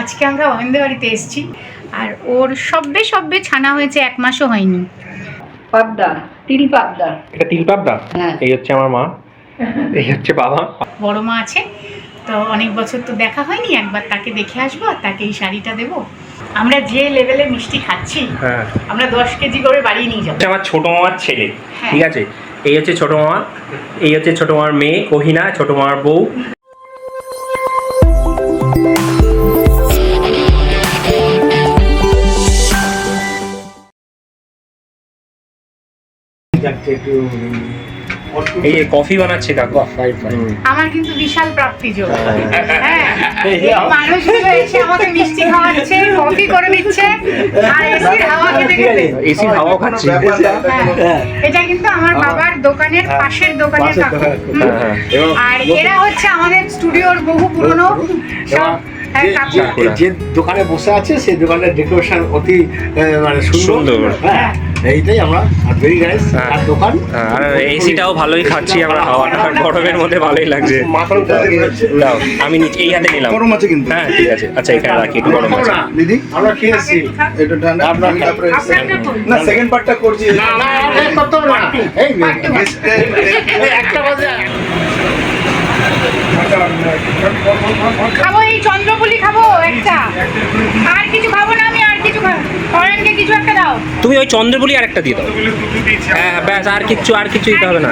আজকে আমরা অয়েন্দে বাড়িতে এসেছি। আর ওর সব্বে সব্বে ছানা হয়েছে এক মাসও হয়নি। পাবদা তিল পাবদা। এটা তিল পাবদা? হ্যাঁ। এই হচ্ছে আমার মা। এই হচ্ছে বাবা। বড় মা আছে। তো অনেক বছর তো দেখা হয়নি একবার তাকে দেখে আসব আর তাকে এই শাড়িটা দেবো। আমরা যে লেভেলে মিষ্টি খাচ্ছি হ্যাঁ। আমরা দশ কেজি করে বাড়িয়ে নিয়ে যাব। হচ্ছে আমার ছোট মামার ছেলে হ্যাঁ। ঠিক আছে? এই হচ্ছে ছোট মামা এই হচ্ছে ছোট মামার মেয়ে কহিনা ছোট মামার বউ। এই কফি বানাচ্ছে কাকু আমার কিন্তু বিশাল প্রাপ্তি যোগ হ্যাঁ। হ্যাঁ। মানুষগুলো এসে আমাকে মিষ্টি খাওয়াচ্ছে কফি করে দিচ্ছে আর এসির হাওয়া খেতে হাওয়াও খাচ্ছি। হ্যাঁ, এটা কিন্তু আমার বাবার দোকানের পাশের দোকানের কাকু। আর এরা হচ্ছে আমাদের স্টুডিওর বহু পুরনো সব যে- দোকানে বসে আছে সেই দোকানের ডেকোরেশন অতি মানে সুন্দর। সুন্দর। হ্যাঁ। এইটাই আমরা আর ভেরি নাইস হ্যাঁ। আর দোকান? হ্যাঁ, আর এসিটাও ভালোই খাচ্ছি আমরা। হাওয়াটা গরমের মধ্যে ভালোই লাগছে। দাও আমি নিচে এই হাতে নিলাম। গরম আছে কিন্তু। হ্যাঁ ঠিক আছে। আচ্ছা এখানে রাখি একটু গরম আছে। দিদি? আমরা খেয়ে এসেছি এটা ঠান্ডা আপনার তারপরে না সেকেন্ড পার্টটা করছি। না না এই করতে না। এই একটা বাজে। খাব এই চন্দ্রপুলি খাব একটা। আর কিছু খাব না আমি আর কিছু খাব অরেনকে কিছু একটা দাও তুমি ওই চন্দ্রবলি আর একটা দিয়ে দাও। হ্যাঁ হ্যাঁ ব্যাস আর কিচ্ছু আর কিছু দিতে হবে না।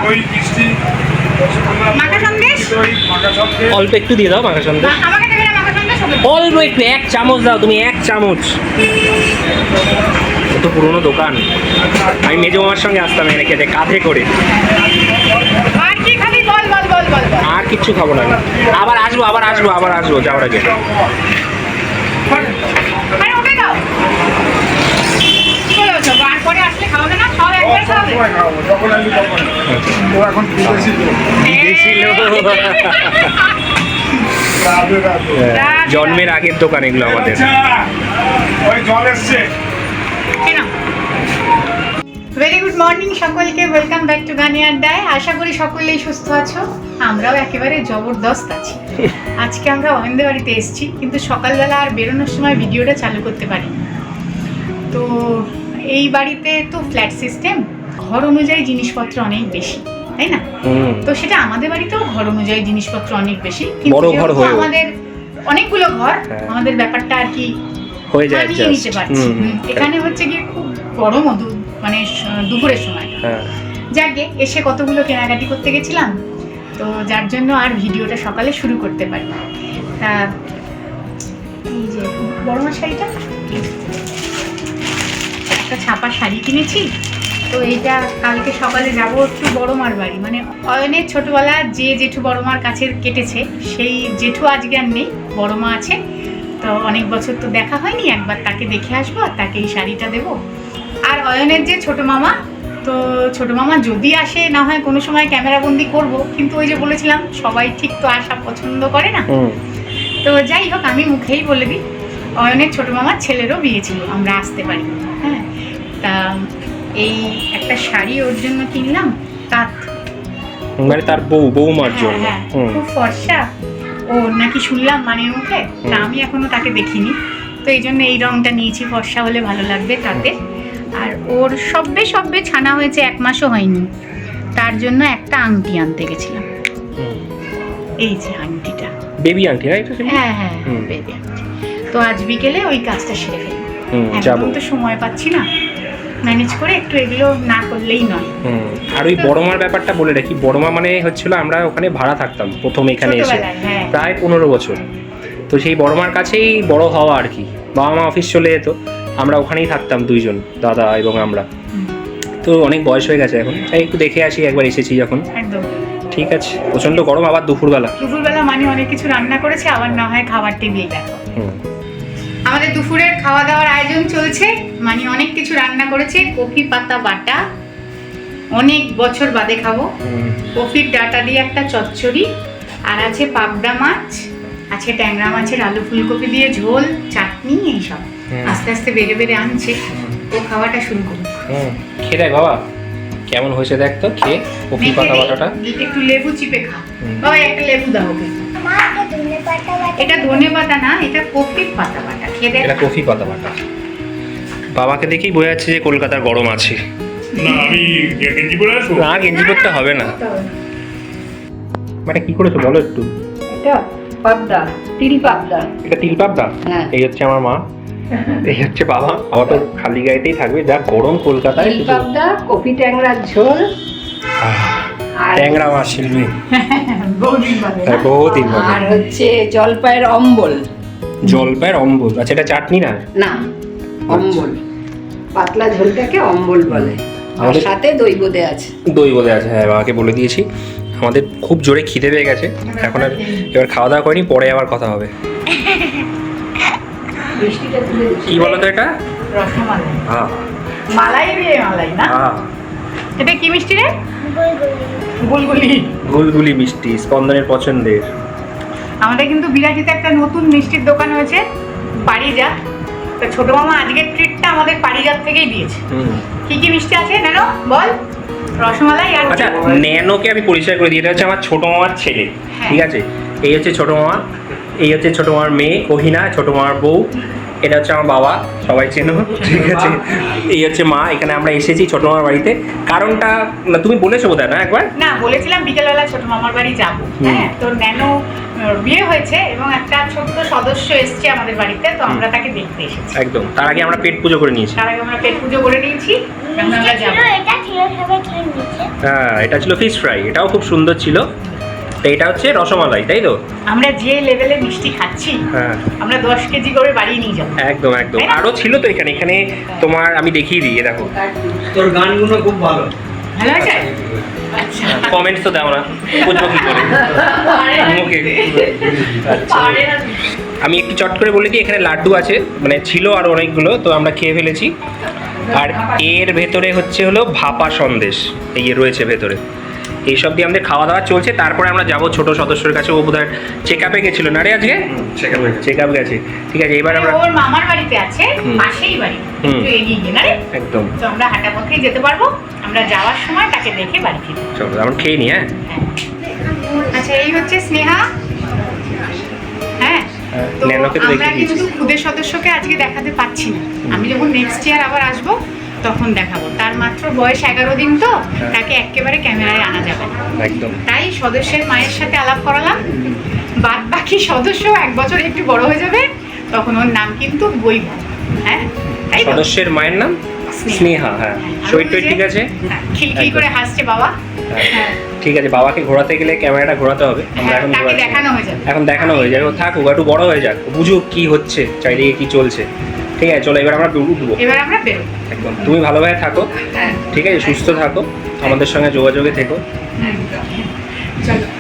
অল্প একটু দিয়ে দাও মাখা সন্দেশ। অল্প একটু এক চামচ দাও তুমি এক চামচ। কত পুরোনো দোকান। আমি মেজো মামার সঙ্গে আসতাম এনে খেতে কাঁধে করে। আর কিচ্ছু খাব না আবার আসব আবার আসব আবার আসব যাওয়ার আগে আরে ওকে দাও চলে যাও আর পরে আসলে খাওয়াবে না খাওয়া খাওয়াবে ও এখন বিদেশি। হ্যাঁ, জন্মের আগের দোকান এগুলো আমাদের। ওই জল এসছে। ভেরি গুড মর্নিং সকলকে ওয়েলকাম ব্যাক টু গানি আড্ডায় আশা করি সকলেই সুস্থ আছো। আমরাও একেবারে জবরদস্ত আছি। আজকে আমরা অয়েন্দে বাড়িতে এসেছি কিন্তু সকালবেলা আর বেরোনোর সময় ভিডিওটা চালু করতে পারি তো এই বাড়িতে তো ফ্ল্যাট সিস্টেম ঘর অনুযায়ী জিনিসপত্র অনেক বেশি তাই না? তো সেটা আমাদের বাড়িতেও ঘর অনুযায়ী জিনিসপত্র অনেক বেশি কিন্তু। আমাদের অনেকগুলো ঘর হ্যাঁ। আমাদের ব্যাপারটা আর কি হয়ে যায় নিতে পারছি। এখানে হচ্ছে গিয়ে খুব গরম মধু মানে দুপুরের সময়। হ্যাঁ। যাকে এসে কতগুলো কেনাকাটি করতে গেছিলাম তো যার জন্য আর ভিডিওটা সকালে শুরু করতে পারি। তা এই যে বড় একটা ছাপা শাড়ি কিনেছি। তো এইটা কালকে সকালে যাব একটু বড় মার বাড়ি। মানে অয়নের ছোটবেলা যে জেঠু বড় মার কাছে কেটেছে সেই জেঠু আজকে আর নেই বড় মা আছে। তো অনেক বছর তো দেখা হয়নি একবার তাকে দেখে আসব আর তাকে এই শাড়িটা দেবো। আর অয়নের যে ছোট মামা তো ছোট মামা যদি আসে না হয় কোনো সময় ক্যামেরা বন্দি করব। কিন্তু ওই যে বলেছিলাম সবাই ঠিক তো আসা পছন্দ করে না। তো যাই হোক আমি মুখেই বলে দিই অয়নের ছোট মামার ছেলেরও বিয়ে ছিল আমরা আসতে পারি। হ্যাঁ তা এই একটা শাড়ি ওর জন্য কিনলাম তাঁত মানে তার বউ বৌমার হ্যাঁ, জন্য। হ্যাঁ, খুব ফর্সা। ও নাকি শুনলাম মানে মুখে তা আমি এখনও তাকে দেখিনি। তো এই জন্য এই রংটা নিয়েছি ফর্সা হলে ভালো লাগবে তাতে। আর ওর সব্বে সব্বে ছানা হয়েছে এক মাসও হয়নি। তার জন্য একটা আংটি আনতে গেছিলাম। এই যে আংটিটা। বেবি আন্টি না হ্যাঁ হ্যাঁ হুম। baby আংটি। তো আজ বিকেলে ওই কাজটা সেরে ফেলব যাব। একদম তো সময় পাচ্ছি না। ম্যানেজ করে একটু এগুলো না করলেই নয়। আর ওই বড়মার ব্যাপারটা বলে রাখি বড়মা মানে হচ্ছিল আমরা ওখানে ভাড়া থাকতাম প্রথম এখানে এসে। হ্যাঁ। প্রায় পনেরো বছর। তো সেই বড়মার কাছেই বড় হওয়া আর কি। বাবা মা অফিস চলে যেত আমরা ওখানেই থাকতাম দুইজন দাদা এবং আমরা। তো অনেক বয়স হয়ে গেছে এখন। তাই একটু দেখে আসি একবার এসেছি যখন। একদম। ঠিক আছে প্রচণ্ড গরম আবার দুপুরবেলা। দুপুরবেলা মানে অনেক কিছু রান্না করেছে আবার না হয় খাবার টেবিল দেখো হুম। আমাদের দুপুরের খাওয়া দাওয়ার আয়োজন চলছে। মানে অনেক কিছু রান্না করেছে। কফি পাতা বাটা। অনেক বছর বাদে খাব। কফির ডাটা দিয়ে একটা চচ্চড়ি। আর আছে পাবদা মাছ আছে ট্যাংরা মাছের আলু ফুলকপি দিয়ে ঝোল চাটনি এইসব। আস্তে আস্তে বেড়ে বেড়ে আনছে। ও খাওয়াটা শুরু করুক। খেয়ে দেখ বাবা। কেমন হয়েছে দেখ তো খেয়ে। কফি পাতা বাটাটা। একটু লেবু চিপে খা। বাবা একটা লেবু দাও ওকে। এটা ধনে পাতা না এটা কফি পাতা বাটা খেয়ে এটা কফি পাতা বাটা বাবাকে দেখেই বোঝা যাচ্ছে যে কলকাতার গরম আছে। না আমি গেঞ্জি পরে আসব? না গেঞ্জি করতে হবে না। মানে কি করেছ বলো একটু। এটা পাবদা তিল পাবদা। এটা তিল পাবদা? হ্যাঁ। এই হচ্ছে আমার মা। এই হচ্ছে বাবা। বাবা তো খালি গায়েতেই থাকবে। যা গরম কলকাতায় তিল পাবদা কপি ট্যাংরার ঝোল। ট্যাংরা মাছ শিল্পী বহুদিন বাদে? হ্যাঁ, আর হচ্ছে জলপাইয়ের অম্বল। জলপাইয়ের অম্বল? আচ্ছা এটা চাটনি না? না অম্বল। পাতলা ঝোলটাকে অম্বল বলে। আমাদের- সাথে দই বোঁদে আছে। দই বলে আছে হ্যাঁ বাবাকে বলে দিয়েছি। আমাদের খুব জোরে খিদে পেয়ে গেছে। এখন আর এবার খাওয়া দাওয়া করিনি পরে আবার কথা হবে। কি বলো তো এটা? রসমালাই। হ্যাঁ। মালাই রে মালাই না? হ্যাঁ। এটা কি মিষ্টি রে? গুলগুলি। গুলগুলি মিষ্টি স্পন্দনের পছন্দের। আমাদের কিন্তু বিরাটিতে একটা নতুন মিষ্টির দোকান হয়েছে পারিজাত তা ছোট মামা আজকের ট্রিটটা আমাদের পারিজাত থেকেই দিয়েছে। হুম। কি কি মিষ্টি আছে জানো বল। রসমালাই আর আচ্ছা ন্যানোকে আমি পরিচয় করে দিই। এটা হচ্ছে আমার ছোট মামার ছেলে হ্যাঁ। ঠিক আছে? এই হচ্ছে ছোট মামা এই হচ্ছে ছোট মামার মেয়ে কহিনা ছোট মামার বউ। এটা হচ্ছে আমার বাবা সবাই চেনো ঠিক আছে? এই হচ্ছে মা এখানে আমরা এসেছি ছোট মামার বাড়িতে। কারণটা না তুমি বলেছ বোধ না একবার? না বলেছিলাম বিকেলবেলা ছোট মামার বাড়ি যাব। হ্যাঁ তো ন্যানো বিয়ে হয়েছে এবং একটা ছোট্ট সদস্য এসছে আমাদের বাড়িতে তো আমরা তাকে দেখতে এসেছি। একদম। তার আগে আমরা পেট পুজো করে নিয়েছি। তার আগে আমরা পেট পুজো করে নিয়েছি আমরা যাব। এটা ছিল সবাই হ্যাঁ এটা ছিল ফিশ ফ্রাই এটাও খুব সুন্দর ছিল। তো এটা হচ্ছে রসমালাই তাই তো? আমরা যে লেভেলে মিষ্টি খাচ্ছি হ্যাঁ। আমরা দশ কেজি করে বাড়িয়ে নিয়ে যাব। একদম একদম? আরও ছিল তো এখানে এখানে তোমার আমি দেখিয়ে দিই দেখো। তোর গানগুলো খুব ভালো। ভালো আছে? আচ্ছা। কমেন্টস তো দাও না বুঝব কি করে? মুখে। আচ্ছা। আমি একটু চট করে বলে দিই এখানে লাড্ডু আছে মানে ছিল আরও অনেকগুলো তো আমরা খেয়ে ফেলেছি। আর এর ভেতরে হচ্ছে হলো ভাপা সন্দেশ এই রয়েছে ভেতরে। এইসব দিয়ে আমাদের খাওয়া দাওয়া চলছে। তারপরে আমরা যাব ছোট সদস্যের কাছে। ও বোধহয় চেক আপে গেছিল না রে আজকে? চেক আপ গেছে। ঠিক আছে এবার আমরা ওর মামার বাড়িতে আছে। পাশেই বাড়ি। একটু এগিয়ে গিয়ে না রে? একদম। তো আমরা হাঁটা পথেই যেতে পারব। আমরা যাওয়ার সময় তাকে দেখে বাড়ি ফিরবো। চলো আমরা খেয়ে নিই হ্যাঁ? হ্যাঁ। আচ্ছা এই হচ্ছে স্নেহা। হ্যাঁ তো আমরা কিন্তু খুদের সদস্যকে আজকে দেখাতে পাচ্ছি না। আমি যখন নেক্সট ইয়ার আবার আসব তখন দেখাবো। তার মাত্র বয়স এগারো দিন তো হ্যাঁ। তাকে একেবারে ক্যামেরায় আনা যাবে। একদম। তাই সদস্যের মায়ের সাথে আলাপ করালাম। বাদ বাকি সদস্য এক বছর একটু বড় হয়ে যাবে তখন ওর নাম কিন্তু বৈভব। হ্যাঁ? তাই তো? সদস্যের মায়ের নাম? স্নেহা। হ্যাঁ। আর শরীর টরীর ঠিক আছে? হ্যাঁ, খিলখিল একদম। করে হাসছে বাবা। হ্যাঁ। হ্যাঁ। ঠিক আছে বাবাকে ঘোরাতে গেলে ক্যামেরাটা ঘোরাতে হবে। আমরা হ্যাঁ, এখন তাকে ঘোরাচ্ছি। না। দেখানো হয়ে যাবে। এখন দেখানো হয়ে যাবে। ও থাকুক একটু বড় হয়ে যাক। বুঝুক কি হচ্ছে চারিদিকে কি চলছে। ঠিক আছে চলো এবার আমরা উঠবো। এবার আমরা বেরোবো। একদম। তুমি ভালোভাবে থাকো। হ্যাঁ। ঠিক আছে সুস্থ থাকো। আমাদের সঙ্গে যোগাযোগে থেকো। চলো।